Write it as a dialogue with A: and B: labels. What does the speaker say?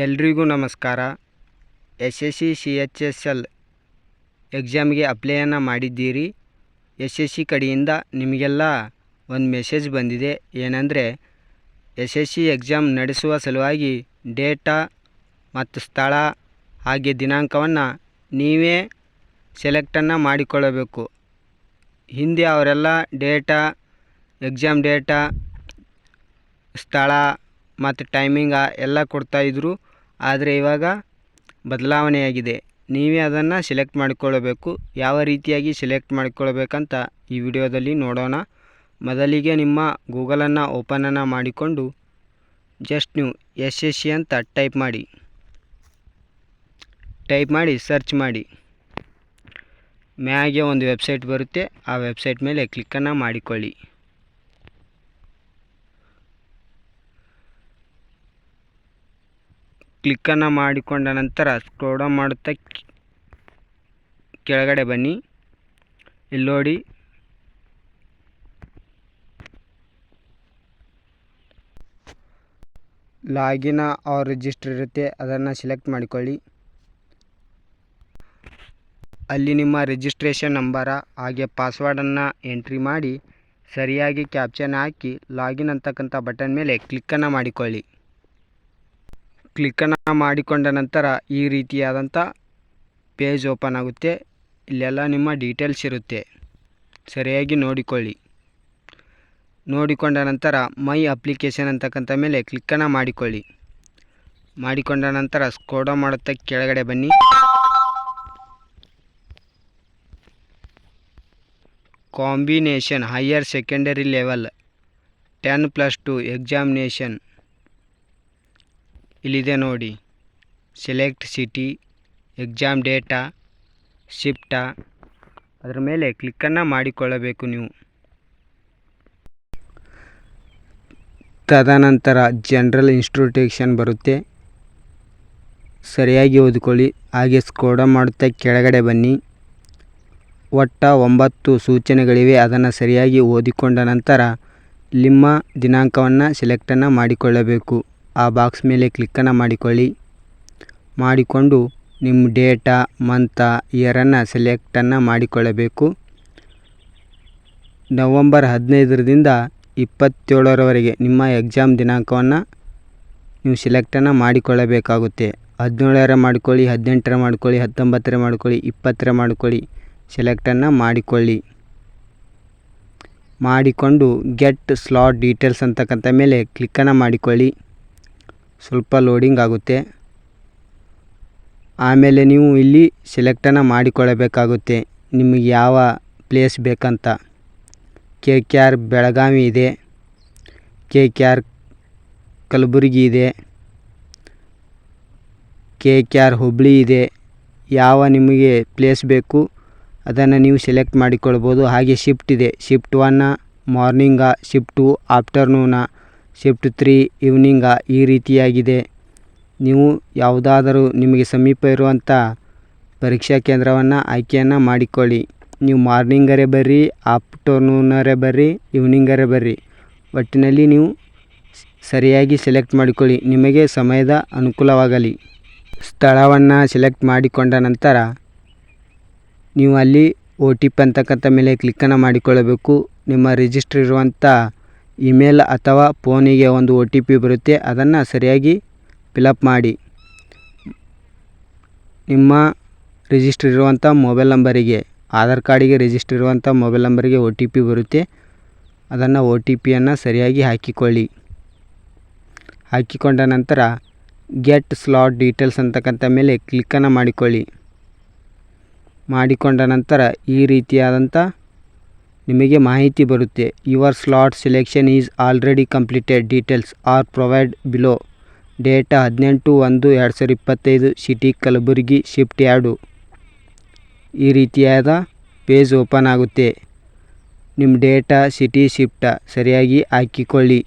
A: ಎಲ್ರಿಗೂ ನಮಸ್ಕಾರ. S S C C H S L ಎಕ್ಸಾಮ್ಗೆ ಅಪ್ಲೈಯನ್ನು ಮಾಡಿದ್ದೀರಿ. ಎಸ್ ಎಸ್ ಸಿ ಕಡೆಯಿಂದ ನಿಮಗೆಲ್ಲ ಒಂದು ಮೆಸೇಜ್ ಬಂದಿದೆ. ಏನಂದರೆ ಎಸ್ ಎಸ್ ಸಿ ಎಕ್ಸಾಮ್ ನಡೆಸುವ ಸಲುವಾಗಿ ಡೇಟಾ ಮತ್ತು ಸ್ಥಳ ಹಾಗೆ ದಿನಾಂಕವನ್ನು ನೀವೇ ಸೆಲೆಕ್ಟನ್ನು ಮಾಡಿಕೊಳ್ಳಬೇಕು. ಹಿಂದೆ ಅವರೆಲ್ಲ ಡೇಟಾ, ಎಕ್ಸಾಮ್ ಡೇಟಾ, ಸ್ಥಳ ಮತ್ತು ಟೈಮಿಂಗ ಎಲ್ಲ ಕೊಡ್ತಾಯಿದ್ರು ಆದರೆ ಇವಾಗ ಬದಲಾವಣೆಯಾಗಿದೆ. ನೀವೇ ಅದನ್ನು ಸೆಲೆಕ್ಟ್ ಮಾಡಿಕೊಳ್ಳಬೇಕು. ಯಾವ ರೀತಿಯಾಗಿ ಸೆಲೆಕ್ಟ್ ಮಾಡಿಕೊಳ್ಬೇಕಂತ ಈ ವಿಡಿಯೋದಲ್ಲಿ ನೋಡೋಣ. ಮೊದಲಿಗೆ ನಿಮ್ಮ ಗೂಗಲನ್ನು ಓಪನನ್ನು ಮಾಡಿಕೊಂಡು ಜಸ್ಟ್ ನೀವು ಎಸ್ ಎಸ್ ಸಿ ಅಂತ ಟೈಪ್ ಮಾಡಿ. ಟೈಪ್ ಮಾಡಿ ಸರ್ಚ್ ಮಾಡಿ. ಮ್ಯಾಗೆ ಒಂದು ವೆಬ್ಸೈಟ್ ಬರುತ್ತೆ. ಆ ವೆಬ್ಸೈಟ್ ಮೇಲೆ ಕ್ಲಿಕ್ಕನ್ನು ಮಾಡಿಕೊಳ್ಳಿ. ಕ್ಲಿಕ್ಕನ್ನು ಮಾಡಿಕೊಂಡ ನಂತರ ಸ್ಕ್ರೋಲ್ ಡೌನ್ ಮಾಡುತ್ತಾ ಕೆಳಗಡೆ ಬನ್ನಿ. ಇಲ್ಲಿ ನೋಡಿ. ಲಾಗಿನ ಆರ್ ರಿಜಿಸ್ಟರ್ ಇರುತ್ತೆ, ಅದನ್ನು ಸೆಲೆಕ್ಟ್ ಮಾಡಿಕೊಳ್ಳಿ. ಅಲ್ಲಿ ನಿಮ್ಮ ರಿಜಿಸ್ಟ್ರೇಷನ್ ನಂಬರ, ಹಾಗೆ ಪಾಸ್ವರ್ಡನ್ನು ಎಂಟ್ರಿ ಮಾಡಿ, ಸರಿಯಾಗಿ ಕ್ಯಾಪ್ಚನ್ ಹಾಕಿ, ಲಾಗಿನ್ ಅಂತಕ್ಕಂಥ ಬಟನ್ ಮೇಲೆ ಕ್ಲಿಕ್ಕನ್ನು ಮಾಡಿಕೊಳ್ಳಿ. ಕ್ಲಿಕ್ಕನ್ನು ಮಾಡಿಕೊಂಡ ನಂತರ ಈ ರೀತಿಯಾದಂಥ ಪೇಜ್ ಓಪನ್ ಆಗುತ್ತೆ. ಇಲ್ಲೆಲ್ಲ ನಿಮ್ಮ ಡೀಟೇಲ್ಸ್ ಇರುತ್ತೆ. ಸರಿಯಾಗಿ ನೋಡಿಕೊಳ್ಳಿ. ನೋಡಿಕೊಂಡ ನಂತರ ಮೈ ಅಪ್ಲಿಕೇಶನ್ ಅಂತಕ್ಕಂಥ ಮೇಲೆ ಕ್ಲಿಕ್ಕನ್ನು ಮಾಡಿಕೊಳ್ಳಿ. ಮಾಡಿಕೊಂಡ ನಂತರ ಸ್ಕೋಡ ಮಾಡುತ್ತಾ ಕೆಳಗಡೆ ಬನ್ನಿ. Combination higher secondary level. Ten plus two examination. ಇಲ್ಲಿದೆ ನೋಡಿ. ಸೆಲೆಕ್ಟ್ ಸಿಟಿ ಎಕ್ಸಾಮ್ ಡೇಟಾ ಶಿಫ್ಟಾ ಅದರ ಮೇಲೆ ಕ್ಲಿಕ್ಕನ್ನು ಮಾಡಿಕೊಳ್ಳಬೇಕು ನೀವು. ತದನಂತರ ಜನರಲ್ ಇನ್ಸ್ಟಿಟ್ಯೂಷನ್ ಬರುತ್ತೆ. ಸರಿಯಾಗಿ ಓದಿಕೊಳ್ಳಿ. ಹಾಗೆ ಸ್ಕೋಡ ಮಾಡುತ್ತಾ ಕೆಳಗಡೆ ಬನ್ನಿ. ಒಟ್ಟ ಒಂಬತ್ತು ಸೂಚನೆಗಳಿವೆ. ಅದನ್ನು ಸರಿಯಾಗಿ ಓದಿಕೊಂಡ ನಂತರ ನಿಮ್ಮ ದಿನಾಂಕವನ್ನು ಸೆಲೆಕ್ಟನ್ನು ಮಾಡಿಕೊಳ್ಳಬೇಕು. ಆ ಬಾಕ್ಸ್ ಮೇಲೆ ಕ್ಲಿಕ್ಕನ್ನು ಮಾಡಿಕೊಳ್ಳಿ. ಮಾಡಿಕೊಂಡು ನಿಮ್ಮ ಡೇಟಾ ಮಂತ ಇಯರನ್ನು ಸೆಲೆಕ್ಟನ್ನು ಮಾಡಿಕೊಳ್ಳಬೇಕು. ನವಂಬರ್ ಹದಿನೈದರಿಂದ ಇಪ್ಪತ್ತೇಳರವರೆಗೆ ನಿಮ್ಮ ಎಕ್ಸಾಮ್ ದಿನಾಂಕವನ್ನು ನೀವು ಸೆಲೆಕ್ಟನ್ನು ಮಾಡಿಕೊಳ್ಳಬೇಕಾಗುತ್ತೆ. ಹದಿನೇಳರ ಮಾಡಿಕೊಳ್ಳಿ, ಹದಿನೆಂಟರ ಮಾಡಿಕೊಳ್ಳಿ, ಹತ್ತೊಂಬತ್ತರ ಮಾಡಿಕೊಳ್ಳಿ, ಇಪ್ಪತ್ತರ ಮಾಡಿಕೊಳ್ಳಿ ಸೆಲೆಕ್ಟನ್ನು ಮಾಡಿಕೊಳ್ಳಿ. ಮಾಡಿಕೊಂಡು ಗೆಟ್ ಸ್ಲಾಟ್ ಡೀಟೇಲ್ಸ್ ಅಂತಕ್ಕಂಥ ಮೇಲೆ ಕ್ಲಿಕ್ಕನ್ನು ಮಾಡಿಕೊಳ್ಳಿ. ಸ್ವಲ್ಪ ಲೋಡಿಂಗ್ ಆಗುತ್ತೆ. ಆಮೇಲೆ ನೀವು ಇಲ್ಲಿ ಸೆಲೆಕ್ಟನ್ನು ಮಾಡಿಕೊಳ್ಳಬೇಕಾಗುತ್ತೆ. ನಿಮಗೆ ಯಾವ ಪ್ಲೇಸ್ ಬೇಕಂತ. ಕೆ ಕೆ ಆರ್ ಬೆಳಗಾವಿ ಇದೆ. ಕೆ ಕೆ ಆರ್ ಕಲಬುರಗಿ ಇದೆ. ಕೆ ಕೆ ಆರ್ ಹುಬ್ಬಳ್ಳಿ ಇದೆ. ಯಾವ ನಿಮಗೆ ಪ್ಲೇಸ್ ಬೇಕು ಅದನ್ನು ನೀವು ಸೆಲೆಕ್ಟ್ ಮಾಡಿಕೊಳ್ಬೋದು. ಹಾಗೆ ಶಿಫ್ಟ್ ಇದೆ. Shift ಒನ್ನ morning shift two ಆಫ್ಟರ್ನೂನ shift three evening ಈ ರೀತಿಯಾಗಿದೆ. ನೀವು ಯಾವುದಾದರೂ ನಿಮಗೆ ಸಮೀಪ ಇರುವಂಥ ಪರೀಕ್ಷಾ ಕೇಂದ್ರವನ್ನು ಆಯ್ಕೆಯನ್ನು ಮಾಡಿಕೊಳ್ಳಿ. ನೀವು ಮಾರ್ನಿಂಗರೇ ಬರ್ರಿ, ಆಫ್ಟರ್ನೂನರೇ ಬರ್ರಿ, ಈವ್ನಿಂಗರೇ ಬರ್ರಿ. ಒಟ್ಟಿನಲ್ಲಿ ನೀವು ಸರಿಯಾಗಿ ಸೆಲೆಕ್ಟ್ ಮಾಡಿಕೊಳ್ಳಿ. ನಿಮಗೆ ಸಮಯದ ಅನುಕೂಲವಾಗಲಿ. ಸ್ಥಳವನ್ನು ಸೆಲೆಕ್ಟ್ ಮಾಡಿಕೊಂಡ ನಂತರ ನೀವು ಅಲ್ಲಿ ಓ ಟಿ ಪಿ ಅಂತಕ್ಕಂಥ ಮೇಲೆ ಕ್ಲಿಕ್ಕನ್ನು ಮಾಡಿಕೊಳ್ಳಬೇಕು. ನಿಮ್ಮ ರಿಜಿಸ್ಟ್ರ್ ಇರುವಂಥ ಇಮೇಲ್ ಅಥವಾ ಫೋನಿಗೆ ಒಂದು ಒ ಟಿ ಪಿ ಬರುತ್ತೆ, ಅದನ್ನು ಸರಿಯಾಗಿ ಪಿಲಪ್ ಮಾಡಿ. ನಿಮ್ಮ ರಿಜಿಸ್ಟರ್ ಇರುವಂಥ ಮೊಬೈಲ್ ನಂಬರಿಗೆ, ಆಧಾರ್ ಕಾರ್ಡಿಗೆ ರಿಜಿಸ್ಟರ್ ಇರುವಂಥ ಮೊಬೈಲ್ ನಂಬರಿಗೆ ಒ ಟಿ ಪಿ ಬರುತ್ತೆ, ಅದನ್ನು ಒ ಟಿ ಪಿಯನ್ನು ಸರಿಯಾಗಿ ಹಾಕಿಕೊಳ್ಳಿ. ಹಾಕಿಕೊಂಡ ನಂತರ ಗೆಟ್ ಸ್ಲಾಟ್ ಡೀಟೇಲ್ಸ್ ಅಂತಕ್ಕಂಥ ಮೇಲೆ ಕ್ಲಿಕ್ಕನ್ನು ಮಾಡಿಕೊಳ್ಳಿ. ಮಾಡಿಕೊಂಡ ನಂತರ ಈ ರೀತಿಯಾದಂಥ ನಿಮಗೆ ಮಾಹಿತಿ ಬರುತ್ತೆ. Your slot selection is already completed details are provide below date ಹದಿನೆಂಟು ಒಂದು, ಎರಡು ಸಾವಿರದ ಇಪ್ಪತ್ತೈದು ಸಿಟಿ ಕಲಬುರಗಿ ಶಿಫ್ಟ್ ಎರಡು. ಈ ರೀತಿಯಾದ ಪೇಜ್ ಓಪನ್ ಆಗುತ್ತೆ. ನಿಮ್ಮ ಡೇಟಾ ಸಿಟಿ ಶಿಫ್ಟ ಸರಿಯಾಗಿ ಹಾಕಿಕೊಳ್ಳಿ.